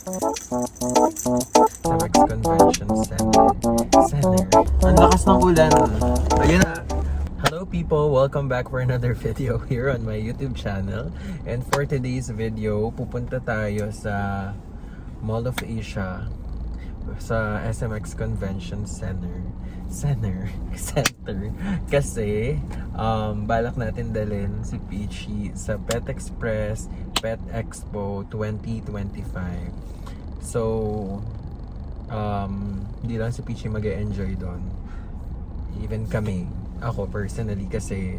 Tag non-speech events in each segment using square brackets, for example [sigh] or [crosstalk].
Sa Rex Convention Center. Center. Ang lakas ng. Hello people, welcome back for another [laughs] video here on my YouTube channel. And for today's video, pupunta tayo sa Mall of Asia sa SMX Convention Center. Center. [laughs] Center. Kasi, um, balak natin dalhin si Peachy sa Pet Express Pet Expo 2025. So, um, hindi lang si Peachy mag enjoy doon. Even kami, ako personally, kasi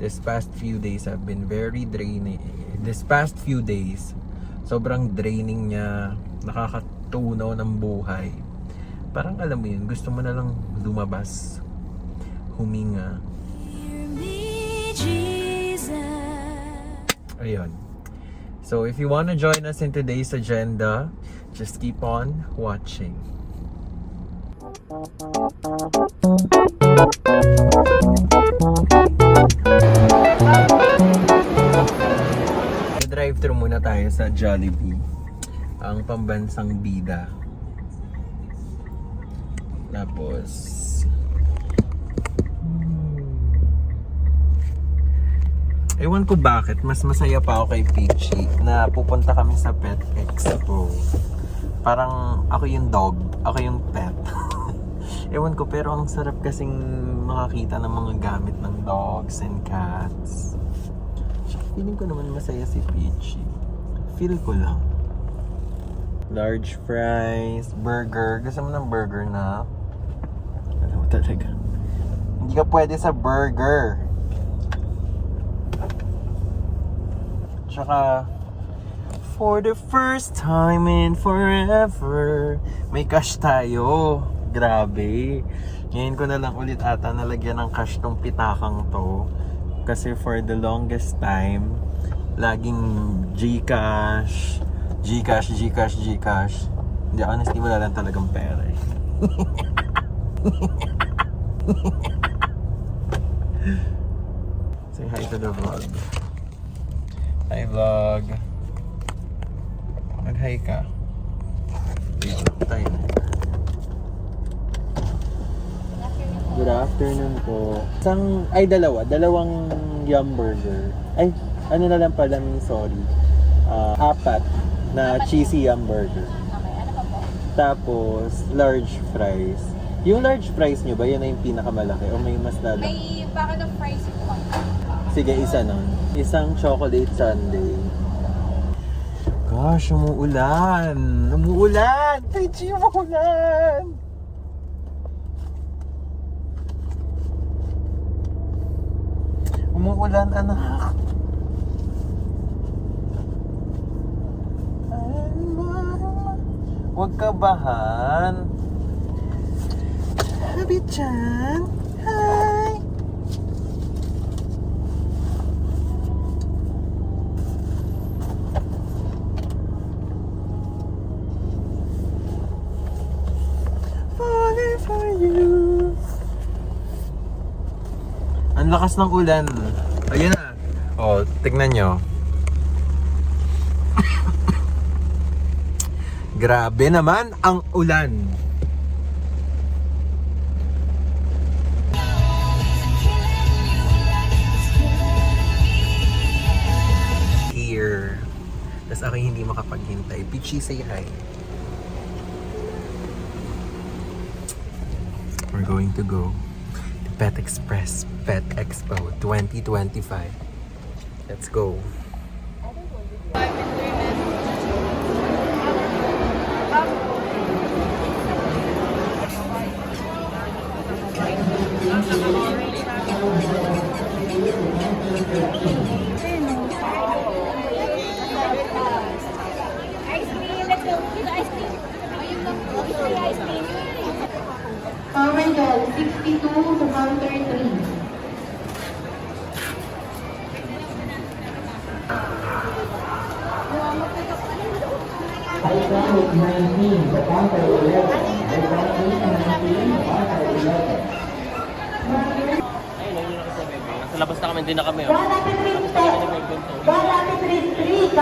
this past few days have been very draining. This past few days, sobrang draining niya, nakakatunaw ng buhay. Parang alam mo yun, gusto mo na lang lumabas, huminga. Ayun. So if you want to join us in today's agenda, just keep on watching. Drive-thru muna tayo sa Jollibee. Ang pambansang bida. Tapos... Ewan ko bakit, mas masaya pa ako kay Peachy na pupunta kami sa Pet Expo. Parang ako yung dog, ako yung pet. [laughs] Ewan ko, pero ang sarap kasing makakita ng mga gamit ng dogs and cats. Feeling ko naman masaya si Peachy. Feel ko lang. Large fries, burger. Gusto mo ng burger na? Alam mo talaga. Hindi ka pwede sa burger. Tsaka, for the first time in forever, may cash tayo. Grabe. Ngayon ko na lang ulit ata nalagyan ng cash tong pitakang to. Kasi for the longest time, laging Gcash, Gcash, Gcash, Gcash. Hindi, honestly, wala lang talagang pera eh. [laughs] Say hi to the vlog. Hi vlog. Mag-hi ka. Good afternoon po. Isang, ay dalawa, dalawang yum burger. Ay, ano na lang pala, sorry. Ah, apat na cheesy yum burger. Okay, ano? Tapos, large fries. Yung large fries nyo ba, yan na yung pinakamalaki? O may mas lalaki? May baka ng fries po. Sige, isa nun. Isang chocolate sundae. Gosh, umuulan! Umuulan! Peachy, umuulan! Umuulan, anak. Huwag ka bahan. Habi dyan. Hi! falling for you. Ang lakas ng ulan. Ayun na. Oh, tignan nyo. Grabe naman ang ulan. Here. Tapos ako hindi makapaghintay. Peachy, say hi. We're going to go to Pet Express Pet Expo 2025. Let's go. Para a Cris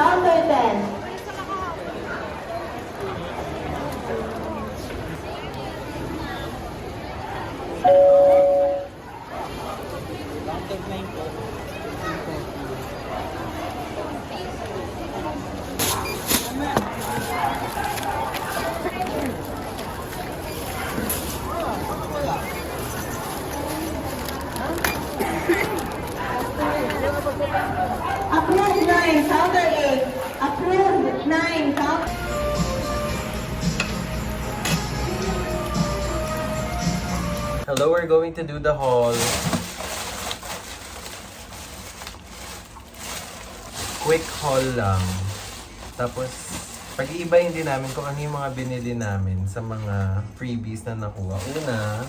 Hello, we're going to do the haul. Quick haul lang. Tapos, pag-iibayin din namin kung ano yung mga binili namin sa mga freebies na nakuha. Una,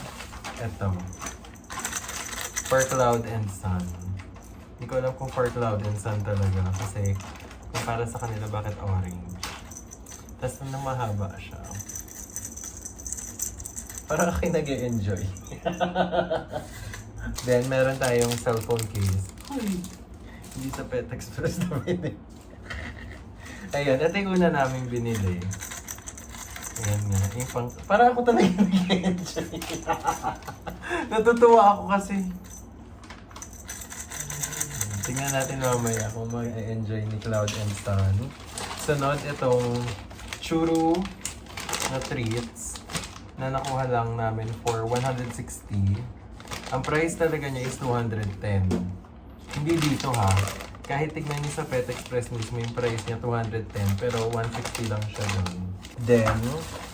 eto. For Cloud and Sun. Hindi ko alam kung for Cloud and Sun talaga kasi kung para sa kanila bakit orange. Tapos nung mahaba siya. Parang ako'y nag enjoy [laughs] Then, meron tayong cellphone case. Uy! Hindi sa Pet Express na binili. Ayun, ito yung una namin binili. Ayan nga. Yung pang... Parang ako talaga [laughs] nag-enjoy. Natutuwa ako kasi. Tingnan natin mamaya kung mag-enjoy ni Cloud and Sun. Sunod itong churu na treats na nakuha lang namin for 160. Ang price talaga niya is 210. Hindi dito ha. Kahit tignan niyo sa Pet Express mismo yung price niya 210 pero 160 lang siya doon. Then,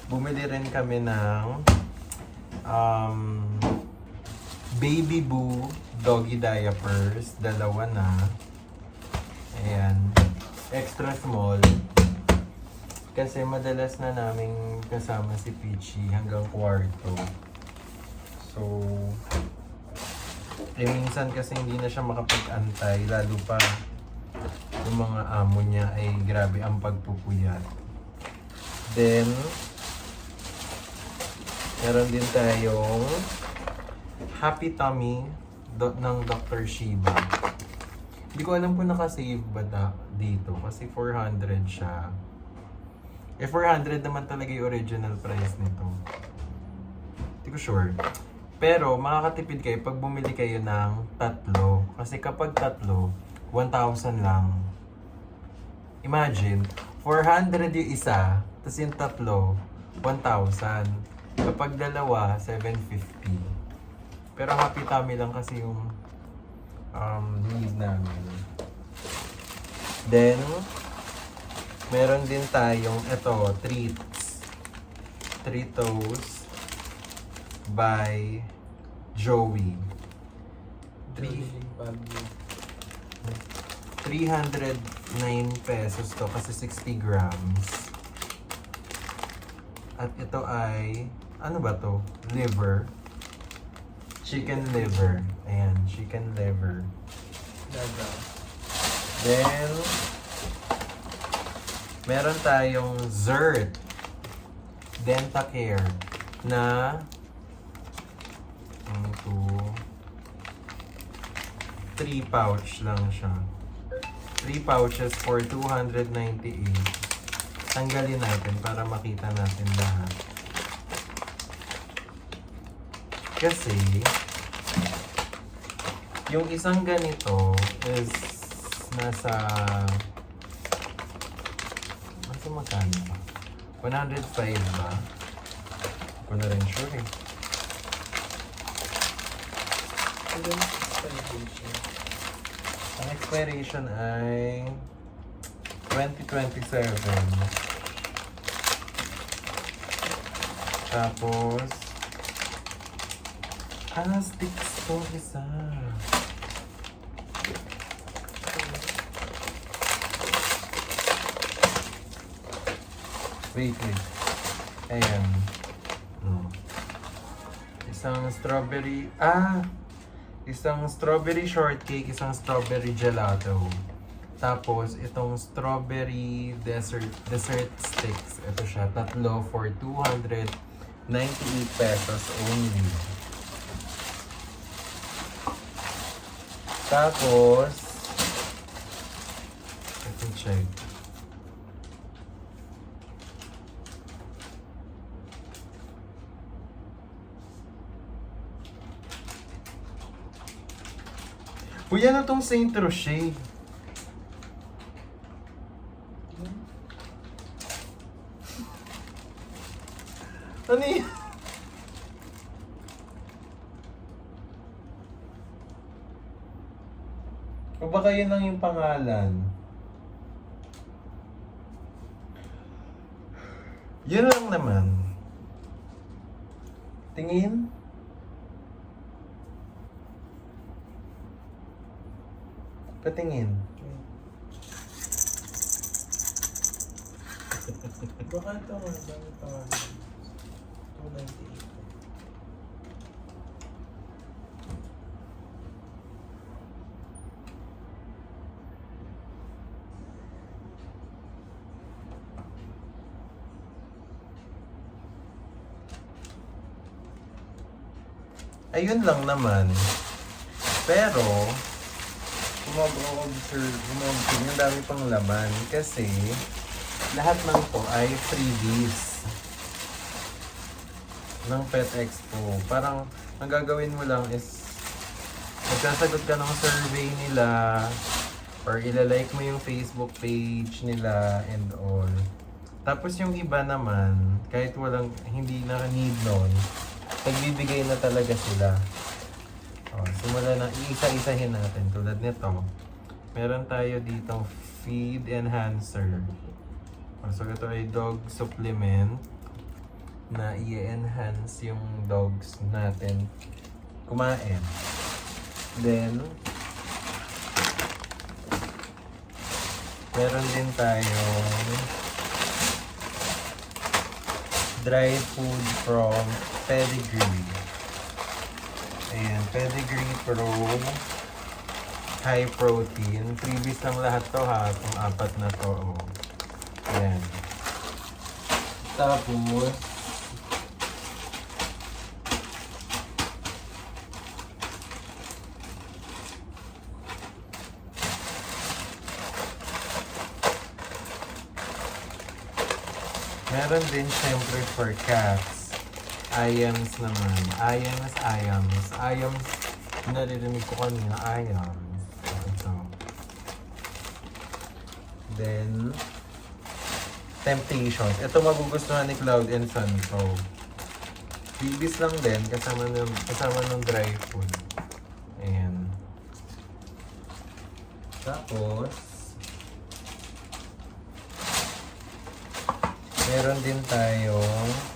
bumili rin kami ng um, Baby Boo Doggy Diapers. Dalawa na. Ayan. Extra small. Kasi madalas na naming kasama si Peachy hanggang kwarto. So, eh, minsan kasi hindi na siya makapag-antay, lalo pa yung mga amo niya ay grabe ang pagpupuyat. Then, meron din tayong Happy Tummy do- ng Dr. Shiba. Hindi ko alam kung nakasave ba da- dito kasi 400 siya. Eh, 400 naman talaga yung original price nito. Hindi ko sure. Pero, makakatipid kayo pag bumili kayo ng tatlo. Kasi kapag tatlo, 1,000 lang. Imagine, 400 yung isa, tapos yung tatlo, 1,000. Kapag dalawa, 750. Pero happy tummy lang kasi yung um, need namin. Then, meron din tayong, ito, treats. Tritos by Joey. Three, 309 pesos to kasi 60 grams. At ito ay, ano ba to? Liver. Chicken liver. Ayan, chicken liver. Then, meron tayong Zert Dentacare na 1, 2, 3 pouch lang siya. 3 pouches for 298. Tanggalin natin para makita natin lahat. Kasi, yung isang ganito is nasa nasa magkano ba? 105 ba? Hindi ko na rin sure eh. Ang expiration ay 2027. Tapos, ah, sticks to isa. Wait, wait. Ayan. Hmm. Isang strawberry, ah, isang strawberry shortcake, isang strawberry gelato. Tapos, itong strawberry dessert dessert sticks. Ito siya, tatlo for 298 pesos only. Tapos, let me check. Uy, yan na tong Saint Rocher. Ano yan? O baka yun lang yung pangalan? Yun lang naman. Tingin? Patingin. Baka ito nga, dami pa nga. 298. Ayun lang naman. Pero, mag-observe, mag-observe, yung dami pang laman. Kasi, lahat ng to ay freebies ng Pet Expo. Parang, ang gagawin mo lang is, magsasagot ka ng survey nila, or ilalike mo yung Facebook page nila and all. Tapos yung iba naman, kahit walang, hindi naka-need nun, nagbibigay na talaga sila. O, simula na, iisa-isahin natin. Tulad nito, meron tayo ditong feed enhancer. O, so ito ay dog supplement na i-enhance yung dogs natin kumain. Then, meron din tayong dry food from Pedigree. Ayan, Pedigree Pro High Protein. Freebies lang lahat to ha, itong apat na to. Oh. Ayan. Tapos, Meron din syempre for cats. Iams naman. Iams, Iams. Iams, naririnig ko kanina, Iams. So, ito. Then, Temptations. Ito magugustuhan ni Cloud and Sun. So, Bibis lang din, kasama ng, kasama ng dry food. Ayan. Tapos, Meron din tayong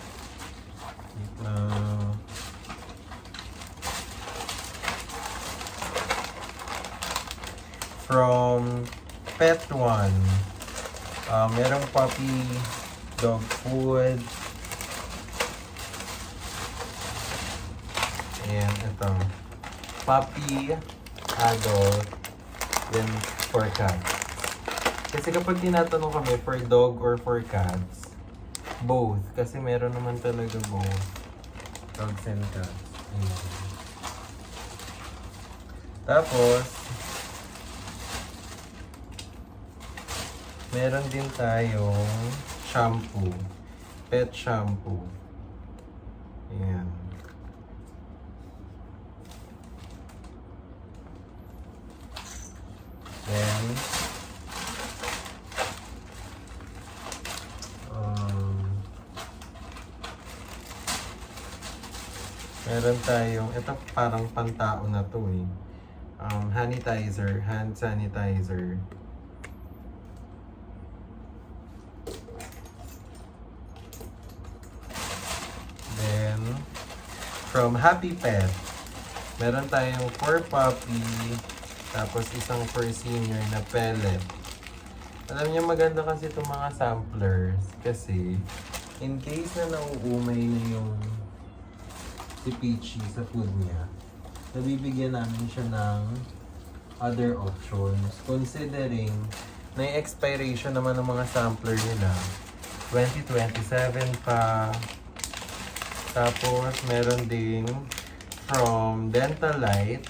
from Pet One. Uh, merong puppy dog food. Ayan, ito. Puppy, adult, then for cats. Kasi kapag tinatanong kami for dog or for cats, both. Kasi meron naman talaga both. Dogs and cats. Ayan. Tapos, meron din tayong shampoo. Pet shampoo. Ayan. Then, um, meron tayong, ito parang pantao na to eh. Um, sanitizer, hand sanitizer. Then, from Happy Pet, meron tayong for puppy, tapos isang for senior na pellet. Alam niyo maganda kasi itong mga samplers kasi in case na nauumay na yung si Peachy sa food niya, nabibigyan namin siya ng other options. Considering na expiration naman ng mga sampler nila 2027 pa tapos meron ding from Dental Light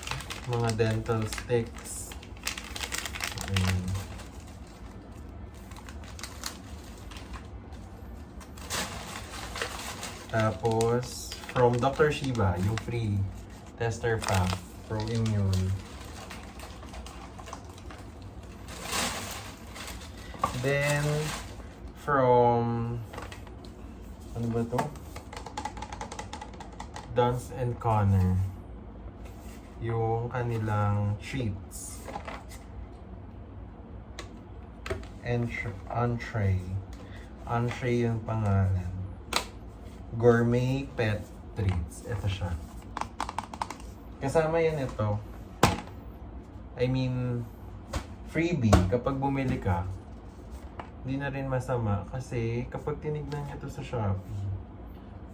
mga dental sticks Ayan. Tapos, from Dr. Shiba, yung free tester pack from Immune. Then, from, ano ba to? Duns and Connor. Yung kanilang treats. Entr entree. Entree yung pangalan. Gourmet Pet Treats. Ito siya. Kasama yan ito. I mean, freebie kapag bumili ka. Hindi na rin masama kasi kapag tinignan niya to sa Shopee,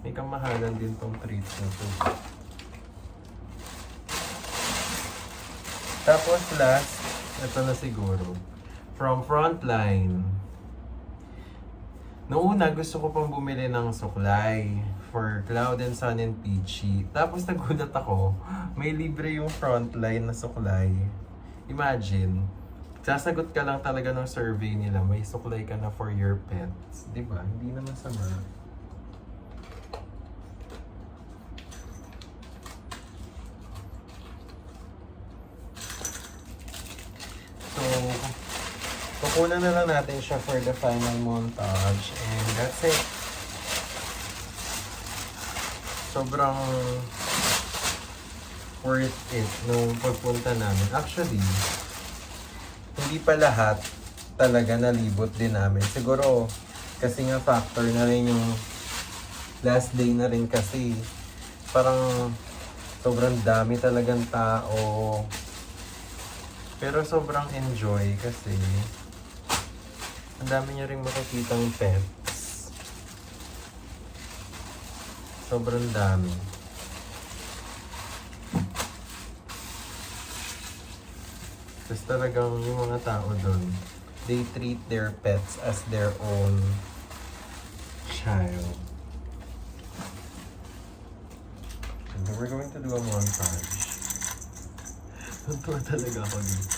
may kamahalan din tong treats na to. Tapos last, ito na siguro. From Frontline. Noong una, gusto ko pang bumili ng suklay for Cloud and Sun and Peachy. Tapos nagulat ako, may libre yung Frontline na suklay. Imagine, sasagot ka lang talaga ng survey nila, may suklay ka na for your pets. Ba? Hindi naman sama. So, kukunan na lang natin siya for the final montage. And that's it. Sobrang worth it nung pagpunta namin. Actually, hindi pa lahat talaga nalibot din namin. Siguro, kasi nga factor na rin yung last day na rin kasi parang sobrang dami talagang tao. Pero sobrang enjoy kasi ang dami niya rin makikitang pets. Sobrang dami. Tapos talagang yung mga tao doon, they treat their pets as their own child. And we're going to do a montage. Tuntua talaga ako dito.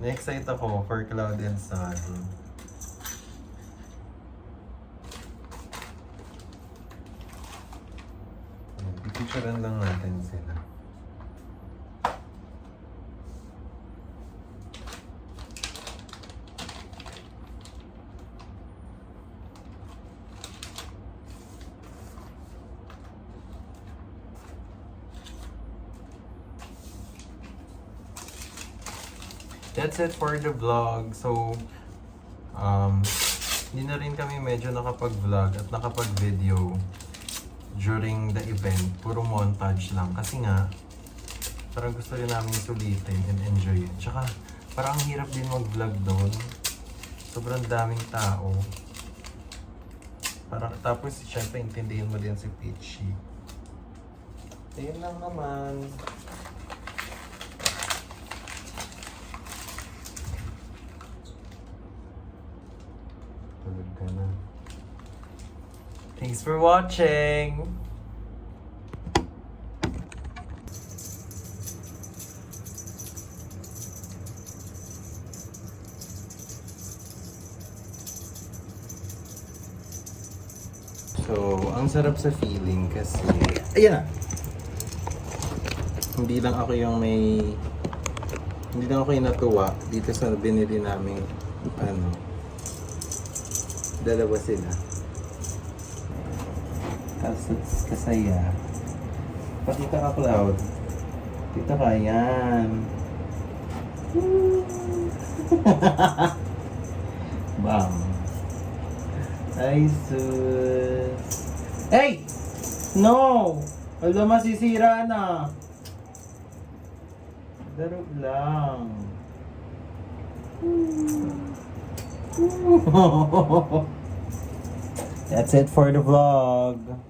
Na-excite ako for Cloud and Sun. Pipicturean lang natin sila. That's it for the vlog. So, um, hindi na rin kami medyo nakapag-vlog at nakapag-video during the event. Puro montage lang. Kasi nga, parang gusto rin namin sulitin and enjoy it. Tsaka, parang ang hirap din mag-vlog doon. Sobrang daming tao. Parang, tapos, syempre, intindihin mo din si Peachy. Ayun lang naman. Na. Thanks for watching! So, ang sarap sa feeling kasi... Ayan na! Hindi lang ako yung may... Hindi lang ako yung natuwa dito sa binili namin ano, Dalawa sila. Kasi kasaya. Pakita ka, Cloud. Kita ka, yan. [laughs] Bam. Ay, sus. Hey! No! Wala masisira na. Darog lang. [laughs] That's it for the vlog.